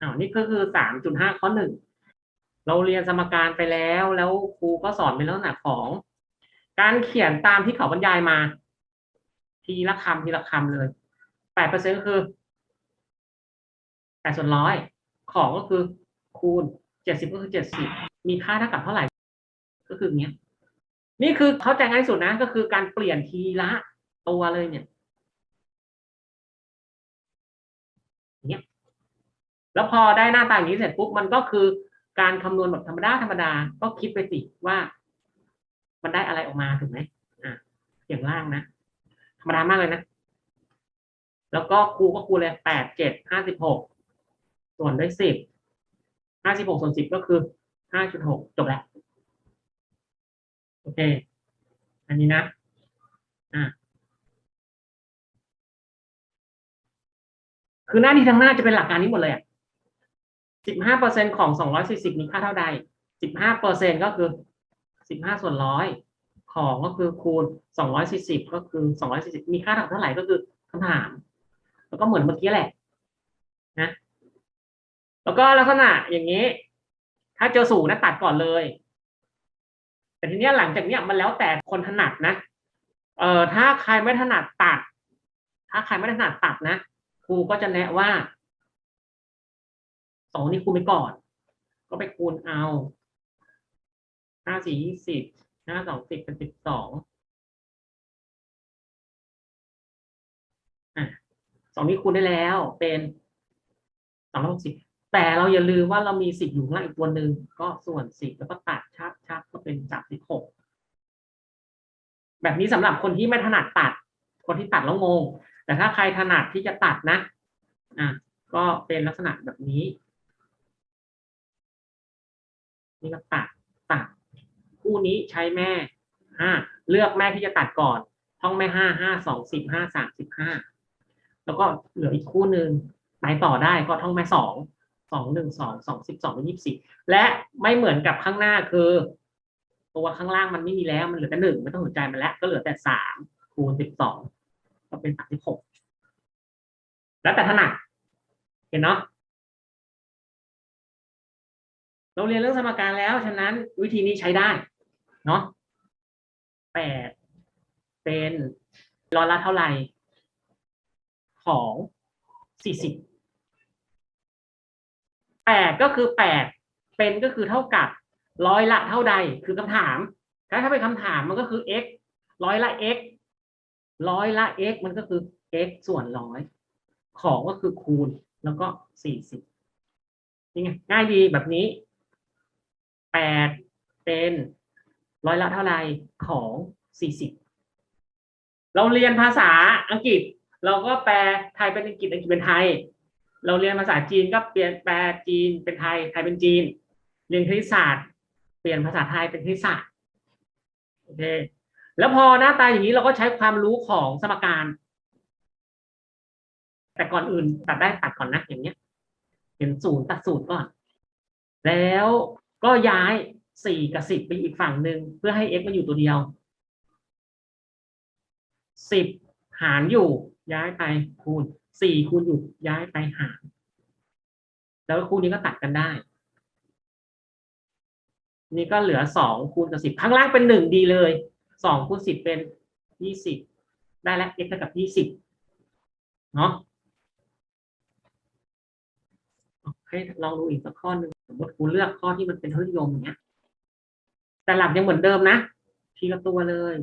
อ้าวนี่ก็คือสามจุดห้าข้อหนึ่งเราเรียนสมการไปแล้วแล้วครูก็สอนเป็นลักษณะของ การเขียนตามที่เขาบรรยายมา ทีละคำทีละคำเลยแปดเปอร์เซ็นก็คือแปดส่วนร้อยของก็คือคูณเจ็ดสิบก็คือเจ็ดสิบมีค่าเท่ากับเท่าไหร่ ก็คือเงี้ย นี่คือเข้าใจง่ายสุดนะ ก็คือการเปลี่ยนทีละตัวเลยเนี่ยเนี้ย แล้วพอได้หน้าตาอย่างนี้เสร็จปุ๊บมันก็คือการคำนวณแบบธรรมดาธรรมดาก็คิดไปสิว่า มันได้อะไรออกมาถูกไหมอะอย่างล่างนะธรรมดามากเลยนะ แล้วก็ครูก็คูเลยแปดเจ็ดห้าสิบหกส่วนด้วยสิบห้าสิบหกส่วนสิบก็คือห้าจุดหกจบแล้วโอเค อันนี้นะอะคือหน้าที่ทั้งหน้าจะเป็นหลักการนี้หมดเลยอะ สิบห้าเปอร์เซ็นของสองร้อยสี่สิบมีค่าเท่าใดสิบห้าเปอร์เซ็นก็คือสิบห้าส่วนร้อยของก็คือคูณสองร้อยสี่สิบก็คือสองร้อยสี่สิบมีค่าเท่าไหร่ก็คือคำถาม แล้วก็เหมือนเมื่อกี้แหละนะ แล้วก็ลักษณะอย่างนี้ ถ้าเจอสูงนะตัดก่อนเลย แต่ทีนี้หลังจากเนี้ยมันแล้วแต่คนถนัดนะเอ่อถ้าใครไม่ถนัดตัด ถ้าใครไม่ถนัดตัดนะครูก็จะแนะว่า สองนี้คูณไปก่อน ก็ไปคูณเอาห้าสี่ยี่สิบห้าสองสิบเป็นสิบสองอะสองนี้คูณได้แล้วเป็นสองร้อยหกสิบแต่เราอย่าลืมว่าเรามีสิบอยู่ข้างล่างอีกตัวหนึ่งก็ส่วนสิบแล้วก็ตัดชับชับก็เป็นสามสิบหกแบบนี้สำหรับคนที่ไม่ถนัดตัด คนที่ตัดแล้วงง แต่ถ้าใครถนัดที่จะตัดนะอะก็เป็นลักษณะแบบนี้ นี่ก็ตัดตัด คู่นี้ใช้แม่ห้าเลือกแม่ที่จะตัดก่อน ท่องแม่ห้าห้าสองสิบห้าสามสิบห้าแล้วก็เหลืออีกคู่หนึ่งไปต่อได้ก็ท่องแม่สองสองหนึ่งสองสองสิบสองเป็นยี่สิบสี่และไม่เหมือนกับข้างหน้าคือตัวข้างล่างมันไม่มีแล้วมันเหลือแต่หนึ่งไม่ต้องสนใจมันแล้ว ก็เหลือแต่สามคูณสิบสองก็เป็นสามสิบหกแล้วแต่ถนัดเห็นเนาะ เราเรียนเรื่องสมการแล้วฉะนั้นวิธีนี้ใช้ได้เนาะแปดเป็นร้อยละเท่าไหร่ ของสี่สิบแปดก็คือแปดเป็นก็คือเท่ากับร้อยละเท่าใดคือคำถามถ้าถ้าเป็นคำถามมันก็คือ x ร้อยละ x ร้อยละ x มันก็คือ x ส่วนร้อย ของก็คือคูณแล้วก็สี่สิบนี่ไงง่ายดีแบบนี้ แปดเป็นร้อยละเท่าไรของสี่สิบเราเรียนภาษาอังกฤษ เราก็แปลไทยเป็นอังกฤษอังกฤษเป็นไทย เราเรียนภาษาจีนก็เปลี่ยนแปลจีนเป็นไทยไทยเป็นจีน เรียนคณิตศาสตร์ เปลี่ยนภาษาไทยเป็นคณิตศาสตร์โอเคแล้วพอหน้าตาอย่างนี้เราก็ใช้ความรู้ของสมการ แต่ก่อนอื่นตัดได้ตัดก่อนนะอย่างเนี้ย เห็นศูนย์ตัดศูนย์ก่อน แล้ว ก็ย้ายสี่กับสิบไปอีกฝั่งหนึ่งเพื่อให้ x มันอยู่ตัวเดียวสิบหารอยู่ย้ายไปคูณสี่คูณอยู่ย้ายไปหาร แล้วคู่นี้ก็ตัดกันได้ นี่ก็เหลือสองคูณกับสิบข้างล่างเป็นหนึ่งดีเลยสองคูณสิบเป็นยี่สิบได้แล้ว x เท่ากับยี่สิบเนาะให้ลองดูอีกสักข้อหนึ่ง สมมติครูเลือกข้อที่มันเป็นทศนิยมอย่างเงี้ยแต่หลักยังเหมือนเดิมนะ ทีละตัวเลย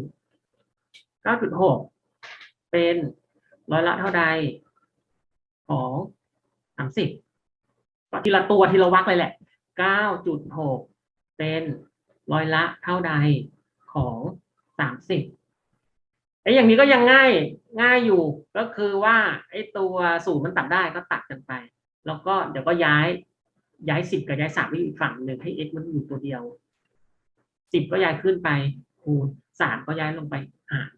9.6 เป็นร้อยละเท่าใดของ30ก็ทีละตัวทีละวรรคเลยแหละ 9.6 เป็นร้อยละเท่าใดของ30ไอ้อย่างนี้ก็ยังง่ายง่ายอยู่ก็คือว่าไอ้ตัวสูตรมันตัดได้ก็ตัดกันไป แล้วก็เดี๋ยวก็ย้าย ย้ายสิบกับย้ายสามไปอีกฝั่งหนึ่งให้ x มันอยู่ตัวเดียวสิบก็ย้ายขึ้นไปคูณสามก็ย้ายลงไปหาร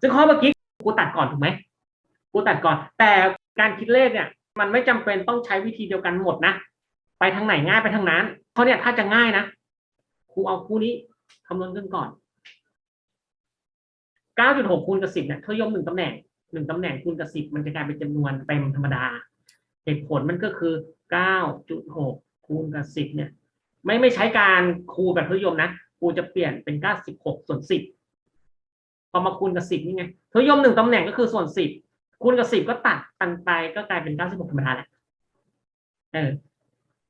ซึ่งข้อเมื่อกี้กูตัดก่อนถูกไหมกูตัดก่อน แต่การคิดเลขเนี่ย มันไม่จำเป็นต้องใช้วิธีเดียวกันหมดนะไปทางไหนง่ายไปทางนั้นเพราเนี่ยถ้าจะง่ายนะครูเอาคู่นี้คำนวณขึ้นก่อน 9.6คูณกับ 10เนี่ยทศนิยมหนึ่งตำแหน่งหนึ่งตำแหน่งคูณกับ 10 มันจะกลายเป็นจำนวนเต็มธรรมดา เหตุผลมันก็คือ เก้าจุดหกคูณกับสิบเนี่ย ไม่ไม่ใช้การคูณแบบทศนิยมนะครูจะเปลี่ยนเป็นเก้าสิบหกส่วนสิบพอมาคูณกับสิบนี่ไงทศนิยมหนึ่งตำแหน่งก็คือส่วนสิบคูณกับสิบก็ตัดกันไปก็กลายเป็นเก้าสิบหกธรรมดาแหละเออ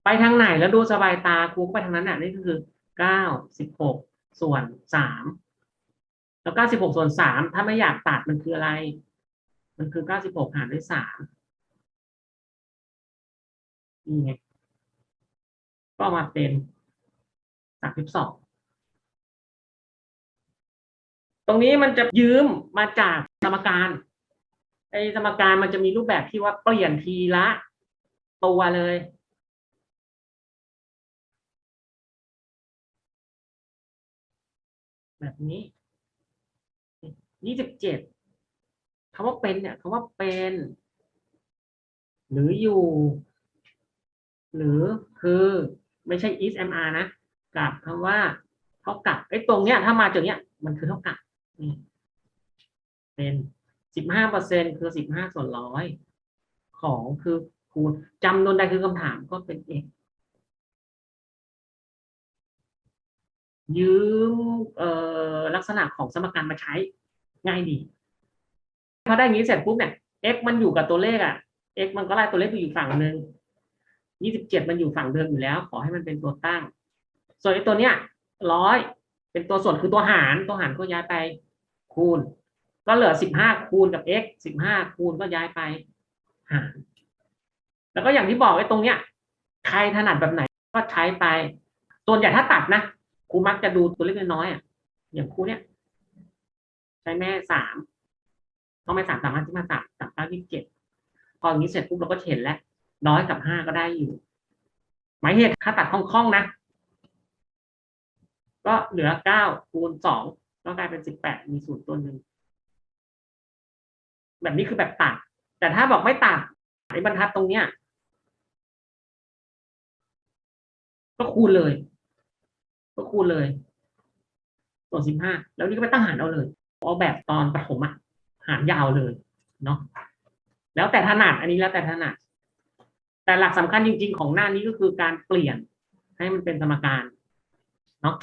ไปทางไหนแล้วดูสบายตาครูก็ไปทางนั้นน่ะนี่ก็คือเก้าสิบหกส่วนสามแล้วเก้าสิบหกส่วนสามถ้าไม่อยากตัดมันคืออะไร มันคือเก้าสิบหกหารด้วยสาม นี่ไงก็มาเป็นสามสิบสองตรงนี้มันจะยืมมาจากสมการไอ้สมการมันจะมีรูปแบบที่ว่าเปลี่ยนทีละตัวเลย แบบนี้ยี่สิบเจ็ดคำว่าเป็นเนี่ยคำว่าเป็น หรืออยู่ หรือคือไม่ใช่ is mr นะกับคำว่าเท่ากับไอ้ตรงเนี้ยถ้ามาจากเนี้ยมันคือเท่ากับนี่เป็นสิบห้าเปอร์เซ็นคือสิบห้าส่วนร้อยของคือคูณจำนวนใดคือคำถามก็เป็น x ยืมเอ่อลักษณะของสมการมาใช้ง่ายดี พอได้อย่างนี้เสร็จปุ๊บเนี่ย x มันอยู่กับตัวเลขอะ x มันก็ไล่ตัวเลขไปอยู่ฝั่งหนึ่ง ยี่สิบเจ็ดมันอยู่ฝั่งเดิมอยู่แล้ว ขอให้มันเป็นตัวตั้ง ส่วนไอ้ตัวเนี้ยร้อยเป็นตัวส่วนคือตัวหารตัวหารก็ย้ายไปคูณ ก็เหลือสิบห้าคูณกับ x สิบห้าคูณก็ย้ายไปหารแล้วก็อย่างที่บอกไอ้ตรงเนี้ย ใครถนัดแบบไหนก็ใช้ไป ส่วนใหญ่ถ้าตัดนะครูมักจะดูตัวเลขน้อยอะอย่างครูเนี้ยใช้แม่สามต้องแม่สามสามห้าสิบห้าสามสามเก้ายี่สิบเจ็ดพออย่างนี้เสร็จปุ๊บเราก็เห็นแล้ว ร้อยกับห้าก็ได้อยู่ หมายเหตุถ้าตัดคล่องๆนะ ก็เหลือเก้าคูณสองก็กลายเป็นสิบแปดมีสูตรตัวหนึ่งแบบนี้คือแบบตัด แต่ถ้าบอกไม่ตัดไอ้บรรทัดตรงเนี้ย ก็คูณเลย ก็คูณเลยส่วนสิบห้าแล้วนี่ก็ไปตั้งหารเอาเลยเอาแบบตอนประถมอะหารยาวเลยเนาะแล้วแต่ถนัดอันนี้แล้วแต่ถนัด แต่หลักสำคัญจริง ๆ ของหน้านี้ก็คือการเปลี่ยนให้มันเป็นสมการเนาะ